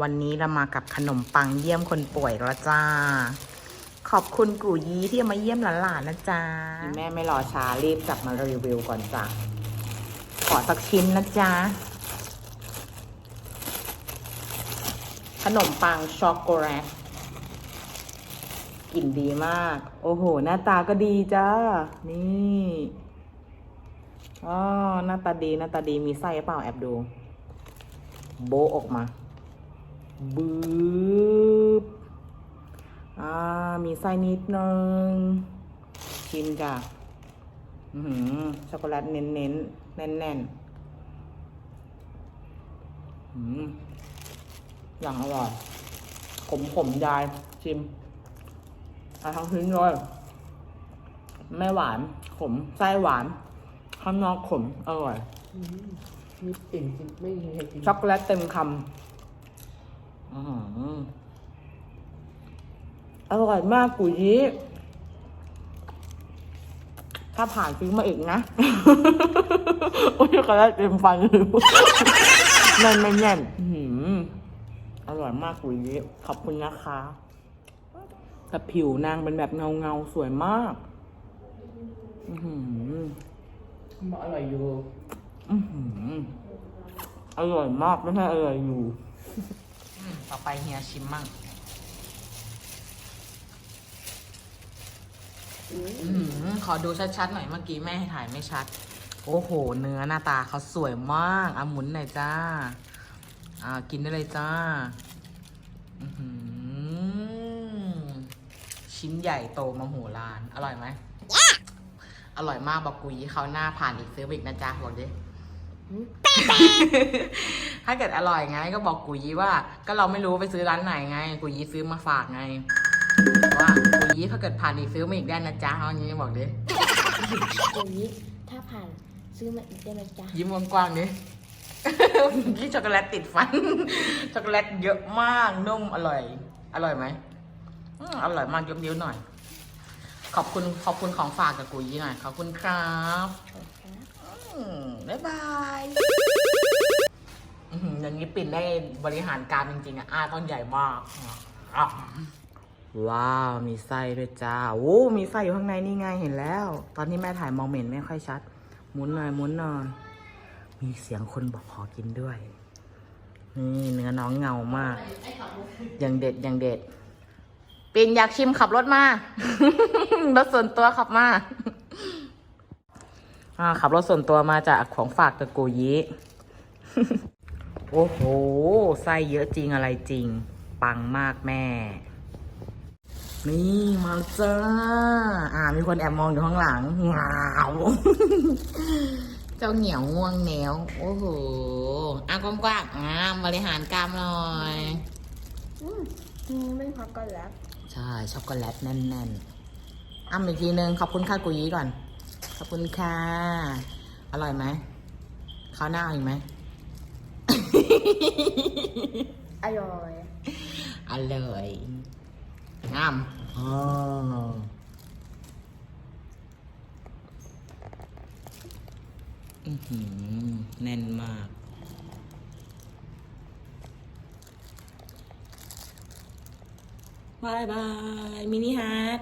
วันนี้เรามากับขนมปังเยี่ยมคนป่วยแล้วจ้า ขอบคุณกูยีที่มาเยี่ยมหลานๆนะจ๊ะแม่ไม่รอช้ารีบจับมารีวิวก่อนจ้ะขอสักชิ้นนะจ๊ะ ขนมปังช็อกโกแลตกลิ่นดีมาก โอ้โห หน้าตาก็ดีจ้า นี่อ๋อหน้าตาดี หน้าตาดีมีไส้หรือเปล่าแอบดู โบะออกมา บึ๊บอ่า มีไส้นิดนึง ชิมจ้ะอือหือช็อกโกแลตเน้นเน้นๆแน่นแน่นๆอืมอย่างอร่อย ขมขมๆยาย ชิมเอาทั้งชิ้นเลยไม่หวาน ขม ไส้หวาน ข้างนอกขม อร่อยมีกลิ่นจริงไม่มีใครกิน ช็อกโกแลตเต็มคำ อื้อหืออร่อยมากกุยยีถ้าผ่านซื้อมาอีกนะ โอ้ยช็อกโกแลตเต็มฟันเลยแน่นไม่แน่นอื้อหืออร่อยมากกุยยีขอบคุณนะคะแต่ผิวนางเป็นแบบเงาเงาๆสวยมากอือหือมันอร่อยอยู่อื้อหืออร่อยมากไม่ใช่อร่อยอยู่ ต่อไปเฮียชิมมั่งอื้อหือขอดูชัดๆหน่อยเมื่อกี้แม่ให้ถ่ายไม่ชัด โอ้โห เนื้อหน้าตาเขาสวยมากอะหมุนหน่อยจ้า อ่า กินได้เลยจ้าอื้อหือชิ้นใหญ่โตมโหฬารอร่อยไหม อร่อยมากบอกกุยเขาวหน้าผ่านอีกซื้อไปอีกนะจ๊ะบอกดิ ถ้าเกิดอร่อยไง ก็บอกกุยว่า ก็เราไม่รู้ไปซื้อร้านไหนไง กุยซื้อมาฝากไงว่ากุยถ้าเกิดผ่านอีกซื้อมาอีกได้นะจ๊ะเอาอย่างนี้บอกดิอย่างนี้ถ้าผ่านซื้อมาอีกได้ไหมจ๊ะยิ้มกว้างๆดิที่ช็อกโกแลตติดฟัน ช็อกโกแลตเยอะมากนุ่มอร่อย อร่อยไหมอืมอร่อยมากยกนิ้วหน่อย ขอบคุณขอบคุณของฝากกับกุยหน่อยขอบคุณครับอืม บ๊ายบายอย่างนี้ปิ่นได้บริหารการจริงๆอะอ้าต้นใหญ่มากอะว้าว มีไส้ด้วยจ้าโอ้มีไส้อยู่ข้างในนี่ไงเห็นแล้ว ตอนที่แม่ถ่ายมองไม่เห็นไม่ค่อยชัด หมุนหน่อยหมุนหน่อย มีเสียงคนบอกขอกินด้วย นี่เนื้อน้องเงามาก อย่างเด็ดอย่างเด็ดปินอยากชิมขับรถมา รถส่วนตัวขับมา อ่าขับรถส่วนตัวมาจากของฝากกับโกยิโอ้โห ไส้เยอะจริงอะไรจริง ปังมากแม่ นี่มาแล้วจ้า อ่า มีคนแอบมองอยู่ข้างหลังว้าวเจ้าเหนียวง่วงเหนียวโอ้โห อะกว้างๆอ่าบริหารกล้ามหน่อยอืมอืมไม่พักกันแล้วใช่ ช็อกโกแลตแน่นๆอ้ำอีกทีนึง ขอบคุณค่ะกุยก่อนข อบคุณค่ะ อร่อยไหมข้าวหน้าเอาอีกไหม อร่อย อร่อยงามอ๋ออื้อหือแน่นมาก บายบาย มินิฮาร์ด